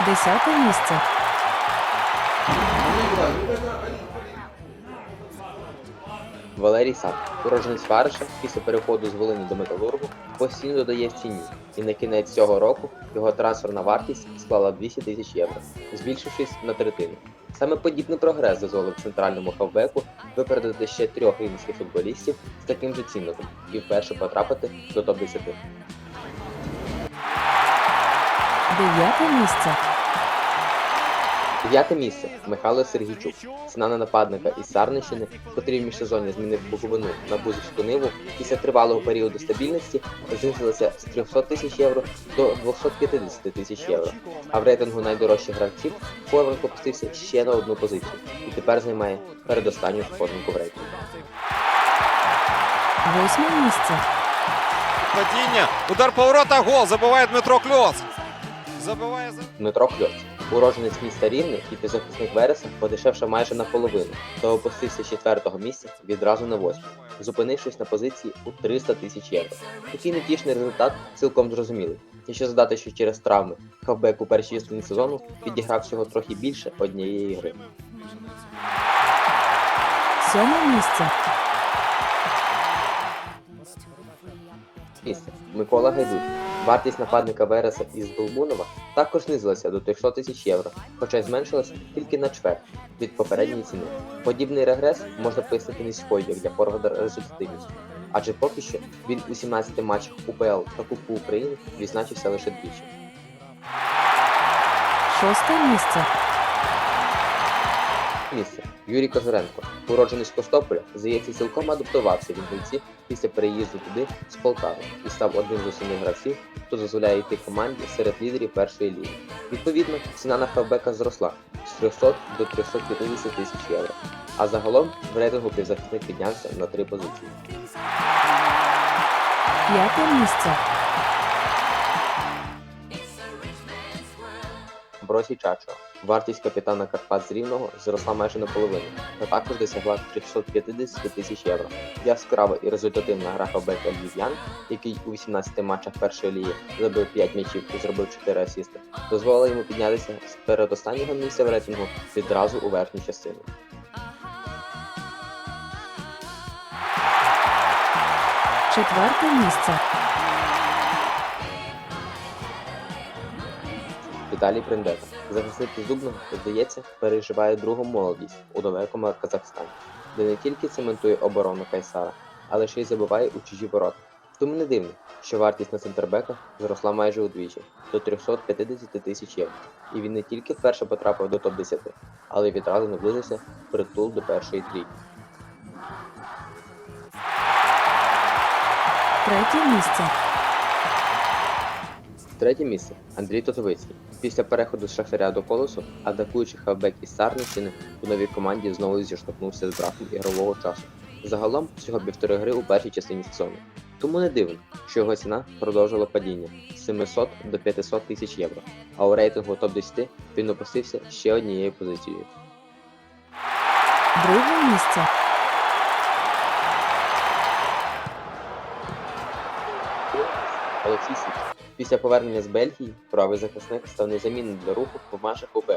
Десяте місце. Валерій Сад, уродженець Вариша, після переходу з Волині до Металургу постійно додає в ціні, і на кінець цього року його трансферна вартість склала 200 тисяч євро, збільшившись на третину. Саме подібний прогрес дозволив центральному хавбеку випередити ще трьох рівненських футболістів з таким же цінником і вперше потрапити до топ-10. Дев'яте місце. Дев'яте місце Михайло Сергійчук, ціна нападника із Сарнищини, котрий в міжсезонні змінив Буковину на Бузівську ниву, після тривалого періоду стабільності знизилася з 300 тисяч євро до 250 тисяч євро. А в рейтингу найдорожчих гравців Форвард опустився ще на одну позицію і тепер займає передостанню сходинку в рейтингу. Восьме місце. Падіння. Удар поворота. Гол. Забиває Дмитро Кльоц. Забиває за. Дмитро Кльоц, уродженець міста Рівне і півзахисник Вереса, подешевши майже наполовину, та опустився з четвертого місця відразу на восьме, зупинившись на позиції у 300 тисяч євро. Такий невтішний результат цілком зрозумілий. Якщо задати, що через травми хавбек у першій частині сезону підіграв всього трохи більше однієї гри. Сьоме місце. Місце Микола Гайдук. Вартість нападника Вереса із Долбунова також знизилася до 300 тисяч євро, хоча й зменшилася тільки на чверть від попередньої ціни. Подібний регрес можна пояснити низькою як для форварда результативністю, адже поки що він у 17 матчах УПЛ та Кубку України відзначився лише двічі. Шосте місце. Місце Юрій Козиренко, уроджений з Костополя, здається, цілком адаптувався в інгульці після переїзду туди з Полтави і став одним з усіх гравців, хто дозволяє йти команді серед лідерів першої ліги. Відповідно, ціна на хавбека зросла з 300 до 350 тисяч євро. А загалом в рейтингу півзахисник піднявся на три позиції. П'яте місце. Бросі Чачо. Вартість капітана Карпат з Рівного зросла майже наполовину, та також досягла 350 тисяч євро. Яскрава і результативна гра Хабека Львів'ян, який у 18 матчах першої ліги забив 5 м'ячів і зробив 4 асисти, дозволила йому піднятися з передостаннього місця в рейтингу відразу у верхню частину. Четверте місце. Віталій Приндета. Захисник із Дубного, здається, переживає другу молодість у далекому Казахстані, де не тільки цементує оборону Кайсара, але ще й забиває у чужі ворота. Тому не дивно, що вартість на центрбека зросла майже удвічі до 350 тисяч євро. І він не тільки вперше потрапив до топ-10, але й відразу наблизився притул до першої трійки. Третє місце. Третє місце Андрій Тотовицький. Після переходу з Шахтаря до колосу, атакуючий хавбек із Сарнищини у новій команді знову зіштовхнувся з браком ігрового часу. Загалом всього півтори гри у першій частині сезону. Тому не дивно, що його ціна продовжила падіння з 700 до 500 тисяч євро, а у рейтингу топ-10 він опустився ще однією позицією. Друге місце. Олексій Січ. Після повернення з Бельгії правий захисник став незамінним для руху в матчах УПЛ.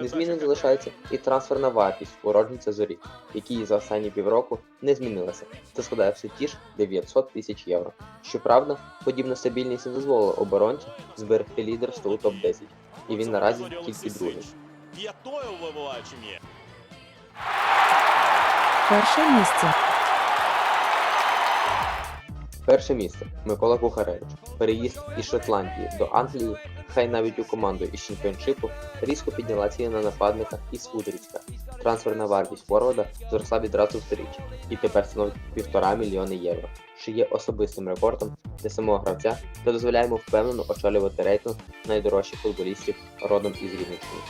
Незмінним залишається і трансферна вартість уродженця зорі, який за останні півроку не змінилася. Це складає все ті ж 900 тисяч євро. Щоправда, подібна стабільність не дозволила оборонцю зберегти лідерство у топ-10, і він наразі тільки другий. Перше місце. Перше місце Микола Кухаревич. Переїзд із Шотландії до Англії, хай навіть у команду із чемпіоншипу, різко підняла ціни на нападника із Удрицька. Трансферна вартість форварда зросла відразу втричі і тепер становить півтора мільйони євро, що є особистим рекордом для самого гравця та дозволяє йому впевнено очолювати рейтинг найдорожчих футболістів родом із Рівненщини.